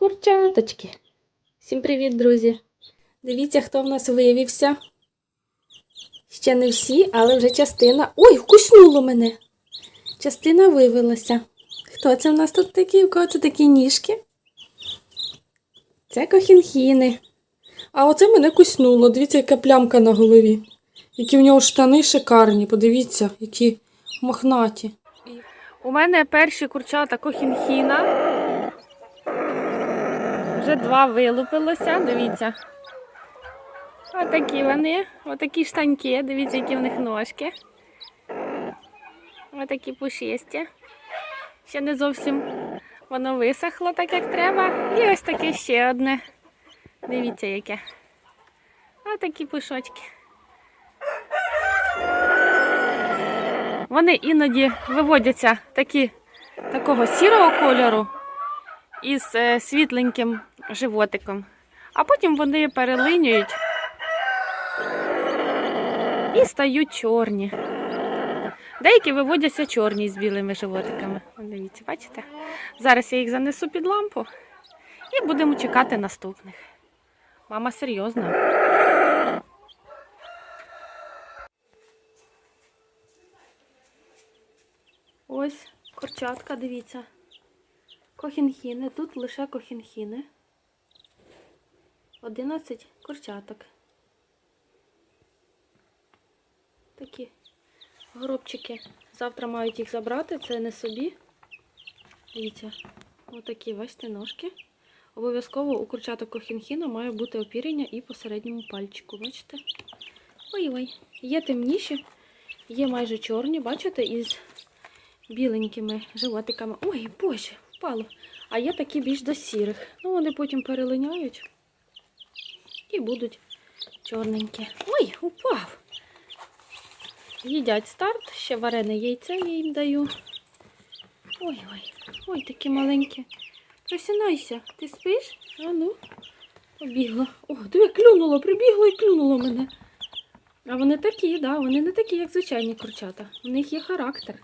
Курчаточки. Всім привіт, друзі! Дивіться, хто в нас виявився. Ще не всі, але вже частина. Ой, вкуснуло мене! Частина вивелася. Хто це в нас тут такий? У кого це такі ніжки? Це кохінхіни. А оце мене куснуло. Дивіться, яка плямка на голові. Які в нього штани шикарні. Подивіться, які мохнаті. У мене перші курчата кохінхіна. Вже два вилупилося, дивіться. Отакі вони, отакі штаньки, дивіться, які в них ножки. Отакі пушисті. Ще не зовсім воно висохло так, як треба. І ось таке ще одне. Дивіться, яке. Отакі пушочки. Вони іноді виводяться такі, такого сірого кольору із е, світленьким животиком. А потім вони перелинюють і стають чорні. Деякі виводяться чорні з білими животиками. Дивіться, бачите? Зараз я їх занесу під лампу і будемо чекати наступних. Мама серйозна. Ось курчатка, дивіться. Кохінхіни. Тут лише кохінхіни. 11 курчаток. Такі горобчики. Завтра мають їх забрати, це не собі. Дивіться, отакі, бачите, ножки. Обов'язково у курчаток кохінхіна має бути опірення і по середньому пальчику, бачите? Ой-ой, є темніші, є майже чорні, бачите, із біленькими животиками. Ой, боже, впало. А є такі більш до сірих. Ну, вони потім перелиняють і будуть чорненькі. Ой, упав. Їдять старт, ще варене яйце я їм даю. Ой-ой, ой, такі маленькі. Просинайся, ти спиш? А ну, побігла. О, диви, клюнуло, прибігло і клюнуло мене. А вони такі, да, вони не такі, як звичайні курчата. У них є характер.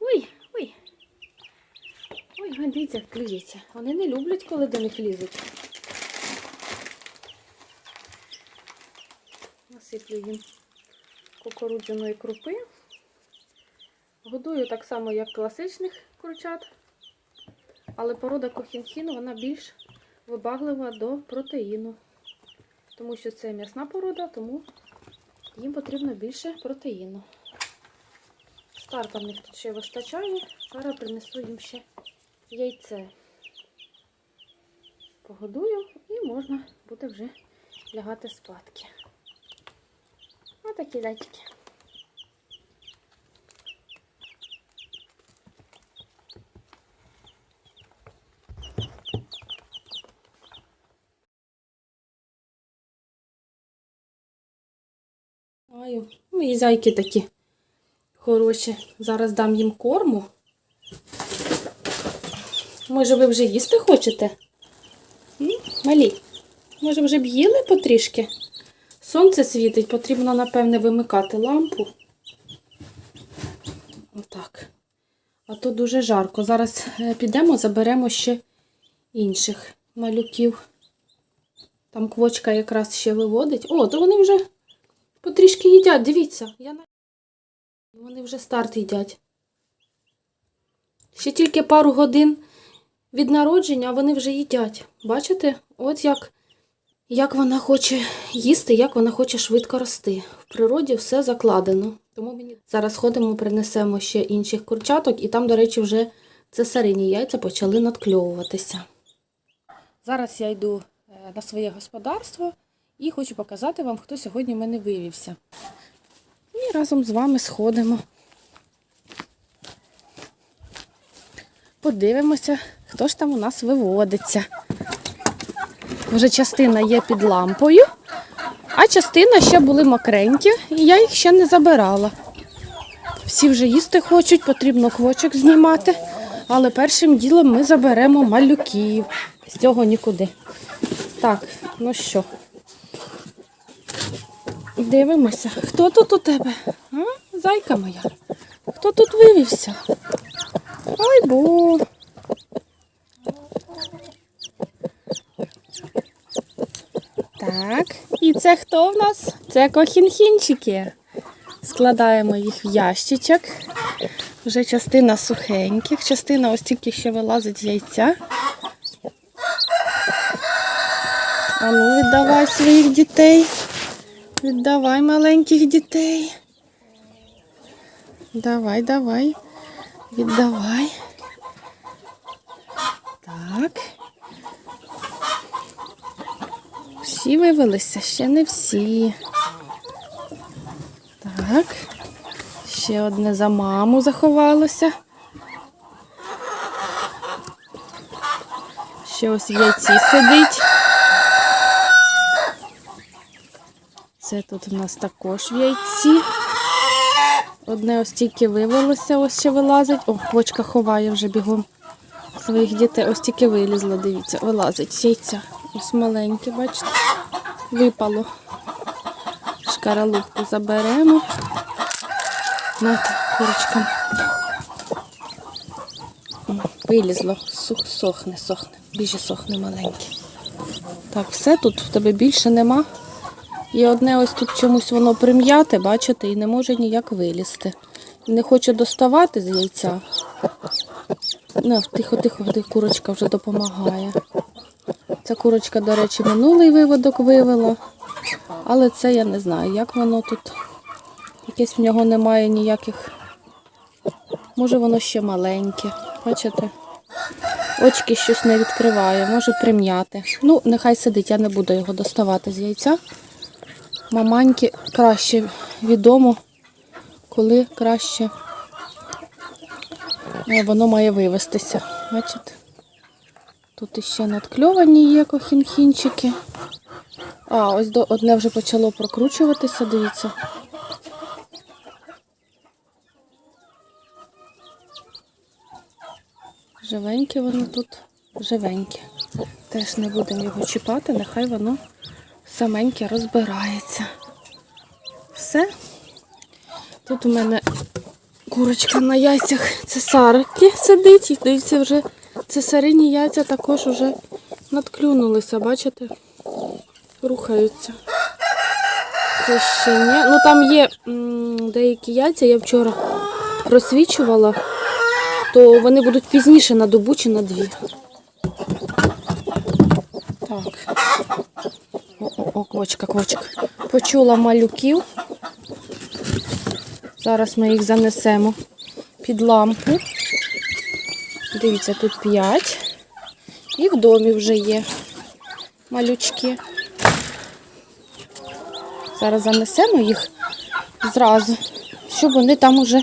Ой, ой. Ой, дивіться, клюється. Вони не люблять, коли до них лізуть. Їм кукурудзяної крупи. Годую так само, як класичних курчат. Але порода кохінхін, вона більш вибаглива до протеїну. Тому що це м'ясна порода, тому їм потрібно більше протеїну. Старта в них тут ще вистачає. Зараз принесу їм ще яйце. Погодую і можна буде вже лягати спадки. Ось такі зайчики. Мої зайки такі хороші. Зараз дам їм корму. Може, ви вже їсти хочете? Малі, може, вже б їли потрішки? Сонце світить, потрібно, напевне, вимикати лампу. Отак. А то дуже жарко. Зараз е, підемо, заберемо ще інших малюків. Там квочка якраз ще виводить. О, то вони вже потрішки їдять, дивіться. Я. Вони вже старт їдять. Ще тільки пару годин від народження, а вони вже їдять. Бачите? От як, як вона хоче їсти, як вона хоче швидко рости. В природі все закладено. Тому мені зараз ходимо, принесемо ще інших курчаток, і там, до речі, вже цесарині яйця почали надкльовуватися. Зараз я йду е, на своє господарство і хочу показати вам, хто сьогодні в мене виявився. І разом з вами сходимо. Подивимося, хто ж там у нас виводиться. Вже частина є під лампою, а частина ще були мокренькі, і я їх ще не забирала. Всі вже їсти хочуть, потрібно квочок знімати, але першим ділом ми заберемо малюків. З цього нікуди. Так, ну що, дивимося, хто тут у тебе? А? Зайка моя. Хто тут вивівся? Ой, бо. Це хто в нас? Це кохінхінчики. Складаємо їх в ящичок. Вже частина сухеньких, частина ось тільки ще вилазить з яйця. А ну, віддавай своїх дітей. Віддавай маленьких дітей. Давай, давай. Віддавай. Так. Всі вивелися, ще не всі. Так. Ще одне за маму заховалося. Ще ось яйці сидить. Це тут у нас також в яйці. Одне ось тільки вивелося, ось ще вилазить. О, квочка ховає вже бігом своїх дітей. Ось тільки вилізла, дивіться, вилазить з яйця. Ось маленьке, бачите, випало. Шкаралупку заберемо. Нате, курочкам. О, Вилізло, сух, сохне, сохне. Біжі сохне маленьке. Так, все тут в тебе більше нема. І одне ось тут чомусь воно прим'яте, бачите, і не може ніяк вилізти. Не хоче доставати з яйця. Тихо, тихо, де курочка вже допомагає. Ця курочка, до речі, минулий виводок вивела. Але це я не знаю, як воно тут. Якесь в нього немає ніяких. Може воно ще маленьке. Бачите? Очки щось не відкриває, може прим'яти. Ну, нехай сидить, я не буду його доставати з яйця. Маманьки краще відомо, коли краще е, воно має вивестися. Бачите? Тут іще надкльовані є кохінхінчики. А, ось до, одне вже почало прокручуватися, дивіться. Живеньке воно тут, живеньке. Теж не будемо його чіпати, нехай воно саменьке розбирається. Все. Тут у мене курочка на яйцях цесарки сидить. І дивіться, вже цесарині яйця також вже надклюнулися, бачите? Рухаються. Це ще ні. Ну там є деякі яйця, я вчора просвічувала, то вони будуть пізніше на добу чи на дві. Так. О, о, о, квочка, квочка. Почула малюків. Зараз ми їх занесемо під лампу. Дивіться, тут 5. І в домі вже є малючки. Зараз занесемо їх зразу, щоб вони там уже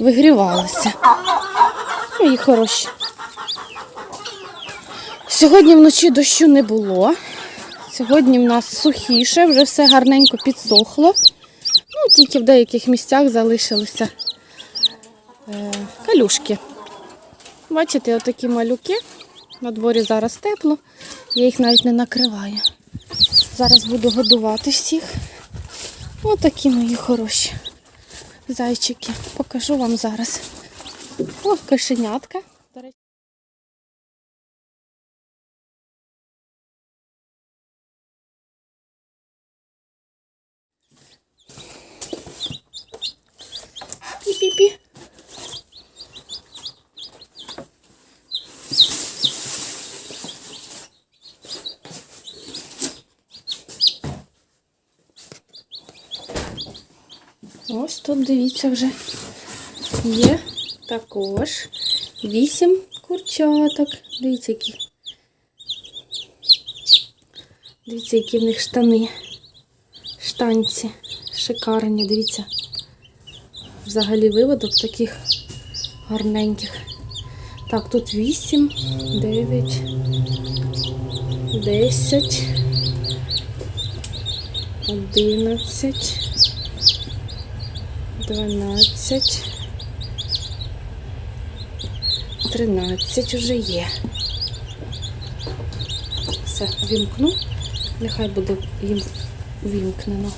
вигрівалися. Мої хороші. Сьогодні вночі дощу не було. Сьогодні в нас сухіше, вже все гарненько підсохло. Ну, тільки в деяких місцях залишилися е, калюшки. Бачите, отакі малюки. На дворі зараз тепло, я їх навіть не накриваю. Зараз буду годувати всіх. Отакі мої хороші зайчики. Покажу вам зараз. О, кошенятка. Пі-пі-пі. Ось тут дивіться вже є також вісім курчаток. Дивіться, які. Дивіться, які в них штани. Штанці. Шикарні, дивіться. Взагалі виводок таких гарненьких. Так, тут 8, 9, 10, 11, 12, 13 вже є. Все, вімкну. Нехай буде їм вімкнено.